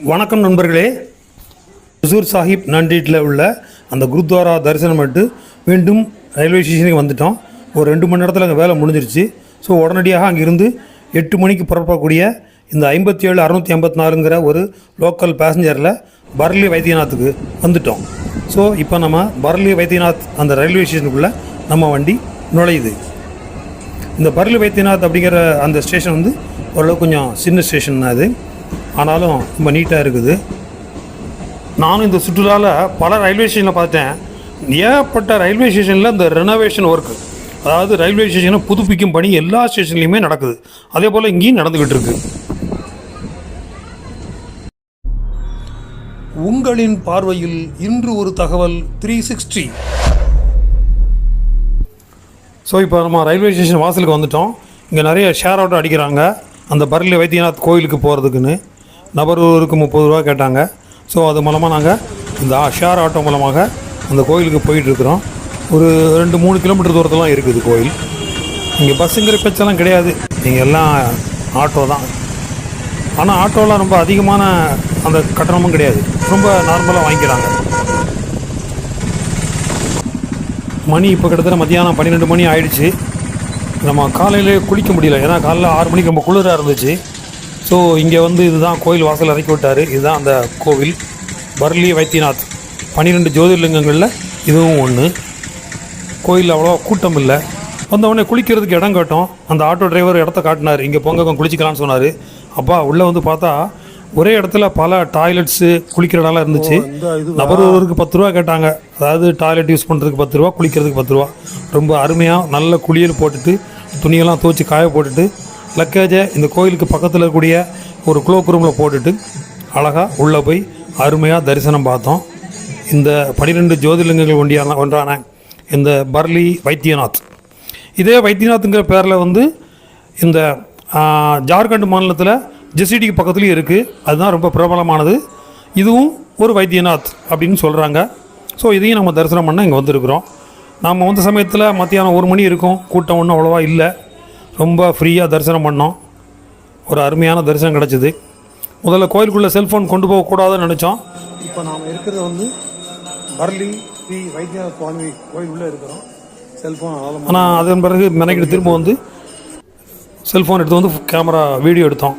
வணக்கம் நண்பர்களே. ஹசூர் சாஹிப் நண்டீட்டில் உள்ள அந்த குருத்வாரா தரிசனம் பண்ணிட்டு மீண்டும் ரயில்வே ஸ்டேஷனுக்கு வந்துட்டோம். ஒரு ரெண்டு மணி நேரத்தில் அங்கே வேலை முடிஞ்சிருச்சு. ஸோ உடனடியாக அங்கிருந்து எட்டு மணிக்கு புறப்படக்கூடிய இந்த ஐம்பத்தி ஏழு அறுநூற்றி ஐம்பத்தி நாலுங்கிற ஒரு லோக்கல் பேசஞ்சரில் பர்லி வைத்தியநாத்துக்கு வந்துட்டோம். ஸோ இப்போ நம்ம பர்லி வைத்தியநாத் அந்த ரயில்வே ஸ்டேஷனுக்குள்ளே நம்ம வண்டி நுழையுது. இந்த பர்லி வைத்தியநாத் அப்படிங்கிற அந்த ஸ்டேஷன் வந்து ஓரளவுக்கு கொஞ்சம் சின்ன ஸ்டேஷன் தான் அது. ஆனாலும் ரொம்ப நீட்டாக இருக்குது. நானும் இந்த சுற்றுலாவில் பல ரயில்வே ஸ்டேஷனில் பார்த்தேன். ஏகப்பட்ட ரயில்வே ஸ்டேஷனில் இந்த ரெனோவேஷன் ஒர்க்கு அதாவது ரயில்வே ஸ்டேஷனை புதுப்பிக்கும் பணி எல்லா ஸ்டேஷன்லையுமே நடக்குது. அதே போல் இங்கேயும் நடந்துக்கிட்டு இருக்கு. உங்களின் பார்வையில் இன்று ஒரு தகவல் த்ரீ சிக்ஸ்டி ஸோ இப்போ நம்ம ரயில்வே ஸ்டேஷன் வாசலுக்கு வந்துட்டோம். இங்கே நிறைய ஷேர் ஆட்டோ அடிக்கிறாங்க. அந்த பர்லி வைத்தியநாத் கோயிலுக்கு போகிறதுக்குன்னு நபர் ஒருவருக்கு முப்பது ரூபா கேட்டாங்க. ஸோ அது மூலமாக நாங்கள் இந்த ஷேர் ஆட்டோ மூலமாக அந்த கோயிலுக்கு போயிட்டுருக்குறோம். ஒரு ரெண்டு மூணு கிலோமீட்டர் தூரத்துலாம் இருக்குது கோயில். இங்கே பஸ்ஸுங்கிற பேச்செல்லாம் கிடையாது. நீங்கள் எல்லாம் ஆட்டோ தான். ஆனால் ஆட்டோலாம் ரொம்ப அதிகமான அந்த கட்டணமும் கிடையாது. ரொம்ப நார்மலாக வாங்கிக்கிறாங்க. மணி இப்போ கிட்டத்தட்ட மத்தியானம் பன்னிரெண்டு மணி ஆயிடுச்சு. நம்ம காலையிலே குளிக்க முடியல. ஏன்னா காலையில் ஆறு மணிக்கு ரொம்ப குளிராக இருந்துச்சு. ஸோ இங்கே வந்து இதுதான் கோயில் வாசல் இறக்கி விட்டார். இதுதான் அந்த கோவில். பர்லி வைத்தியநாத். பன்னிரெண்டு ஜோதிர்லிங்கங்களில் இதுவும் ஒன்று கோயில் அவ்வளோ கூட்டம் இல்லை. வந்தவொடனே குளிக்கிறதுக்கு இடம் காட்டும். அந்த ஆட்டோ டிரைவர் இடத்த காட்டினார். இங்கே போங்க குளிச்சிக்கலாம்னு சொன்னார். அப்பா உள்ளே வந்து பார்த்தா ஒரே இடத்துல பல டாய்லெட்ஸு குளிக்கிற இடம்லாம் இருந்துச்சு நபர் ஒருவருக்கு பத்து ரூபா கேட்டாங்க. அதாவது டாய்லெட் யூஸ் பண்ணுறதுக்கு பத்து ரூபா குளிக்கிறதுக்கு பத்து ரூபா. ரொம்ப அருமையாக நல்ல குளியல் போட்டுட்டு துணியெல்லாம் துவச்சி காய போட்டுட்டு லக்கேஜை இந்த கோயிலுக்கு பக்கத்தில் இருக்கக்கூடிய ஒரு க்ளோக் ரூமில் போட்டுட்டு அழகாக உள்ளே போய் அருமையாக தரிசனம் பார்த்தோம். இந்த பனிரெண்டு ஜோதிர்லிங்கங்கள் ஒன்றியான ஒன்றான இந்த பர்லி வைத்தியநாத். இதே வைத்தியநாத்ங்கிற பேரில் வந்து இந்த ஜார்க்கண்ட் மாநிலத்தில் ஜெசிடிக்கு பக்கத்துலேயும் இருக்குது அதுதான் ரொம்ப பிரபலமானது. இதுவும் ஒரு வைத்தியநாத் அப்படின்னு சொல்கிறாங்க ஸோ இதையும் நம்ம தரிசனம் பண்ண இங்கே வந்திருக்கிறோம். நாம் வந்த சமயத்தில் மத்தியானம் ஒரு மணி இருக்கும். கூட்டம் ஒன்றும் அவ்வளோவா இல்லை. ரொம்ப ஃப்ரீயாக தரிசனம் பண்ணோம். ஒரு அருமையான தரிசனம் கிடச்சிது. முதல்ல கோயிலுக்குள்ளே செல்ஃபோன் கொண்டு போகக்கூடாதுன்னு நினச்சோம். இப்போ நாம் இருக்கிறது வந்து பர்லி ஸ்ரீ வைத்தியநாத் சுவாமி கோயில் உள்ளே இருக்கிறோம். செல்ஃபோன் ஆனால் அதன் பிறகு மெனக்கிட்டு திரும்ப வந்து செல்ஃபோன் எடுத்து வந்து கேமரா வீடியோ எடுத்தோம்.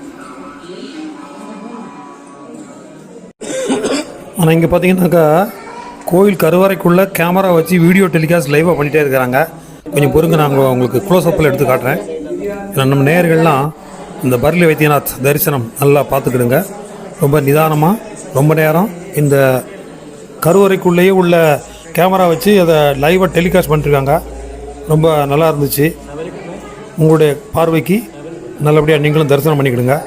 ஆனால் இங்கே பார்த்தீங்கன்னாக்கா கோயில் கருவறைக்குள்ளே கேமரா வச்சு வீடியோ டெலிகாஸ்ட் லைவாக பண்ணிகிட்டே இருக்கிறாங்க. கொஞ்சம் பொறுங்க நாங்கள் உங்களுக்கு க்ளோஸ்அப்பில் எடுத்து காட்டுறேன். ஏன்னா நம்ம நேர்கள்லாம் இந்த பர்லி வைத்தியநாத் தரிசனம் நல்லா பார்த்துக்கிடுங்க. ரொம்ப நிதானமாக ரொம்ப நேரம் இந்த கருவறைக்குள்ளேயே உள்ள கேமரா வச்சு அதை லைவாக டெலிகாஸ்ட் பண்ணிருக்காங்க ரொம்ப நல்லா இருந்துச்சு. உங்களுடைய பார்வைக்கு நல்லபடியாக நீங்களும் தரிசனம் பண்ணிக்கிடுங்க.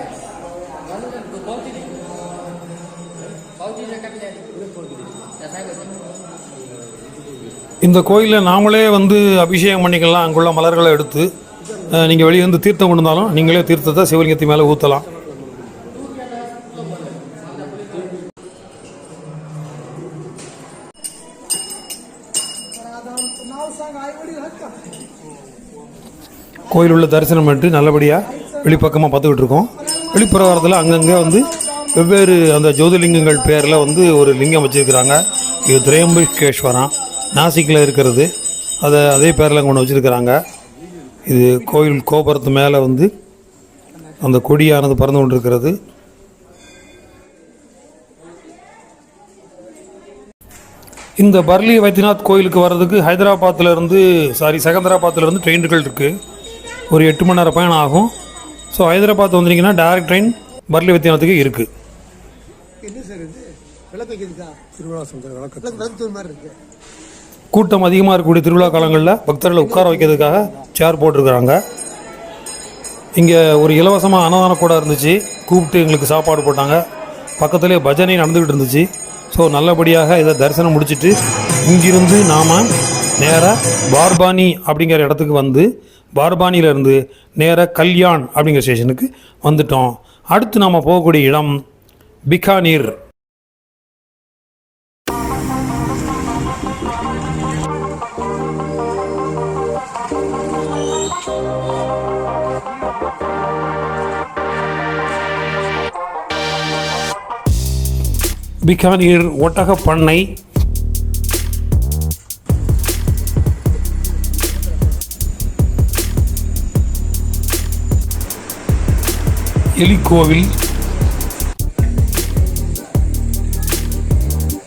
இந்த கோயிலில் நாமளே வந்து அபிஷேகம் பண்ணிக்கலாம். அங்குள்ள மலர்களை எடுத்து நீங்கள் வெளியே வந்து தீர்த்தம் கொண்டு வந்தாலும் நீங்களே தீர்த்தத்தை சிவலிங்கத்து மேலே ஊற்றலாம் கோயில் உள்ள தரிசனம் பண்ணிட்டு நல்லபடியாக வெளிப்பக்கமாக பார்த்துக்கிட்டு இருக்கோம். வெளிப்புற வாரத்தில் அங்கங்கே வந்து வெவ்வேறு அந்த ஜோதிலிங்கங்கள் பேரில் வந்து ஒரு லிங்கம் வச்சுருக்கிறாங்க. இது திரையம்பகேஸ்வரம் நாசிக்கில் இருக்கிறது. அதை அதே பேரில் கொண்டு வச்சுருக்கிறாங்க. இது கோயில் கோபுரத்து மேலே வந்து அந்த கொடியானது பறந்து கொண்டிருக்கிறது. இந்த பர்லி வைத்தியநாத் கோயிலுக்கு வர்றதுக்கு ஹைதராபாத்தில் இருந்து சாரி செகந்தராபாத்திலேருந்து ட்ரெயின்கள் இருக்குது ஒரு எட்டு மணி நேரம் பயணம் ஆகும். ஸோ ஹைதராபாத் வந்துட்டிங்கன்னா டேரக்ட் ட்ரெயின் பர்லி வைத்தியநாத்துக்கு இருக்குது என்ன சார் இது? விளக்கு வைக்கிறதுக்கா திருவிழா சொந்தம் விளக்கு விளக்கு மாதிரி இருக்கு. கூட்டம் அதிகமாக இருக்கக்கூடிய திருவிழா காலங்களில் பக்தர்களை உட்கார வைக்கிறதுக்காக சேர் போட்டிருக்கிறாங்க. இங்கே ஒரு இலவசமாக அன்னதான கூட இருந்துச்சு. கூப்பிட்டு எங்களுக்கு சாப்பாடு போட்டாங்க. பக்கத்துலேயே பஜனை நடந்துக்கிட்டு இருந்துச்சு. ஸோ நல்லபடியாக இதை தரிசனம் முடிச்சிட்டு இங்கிருந்து நாம் நேராக பார்பானி அப்படிங்கிற இடத்துக்கு வந்து பார்பானியிலேருந்து நேராக கல்யாண் அப்படிங்கிற ஸ்டேஷனுக்கு வந்துட்டோம். அடுத்து நாம் போகக்கூடிய இடம் பிகானீர். பிகானீர் ஒட்டக பண்ணை. எலிக்கோவில்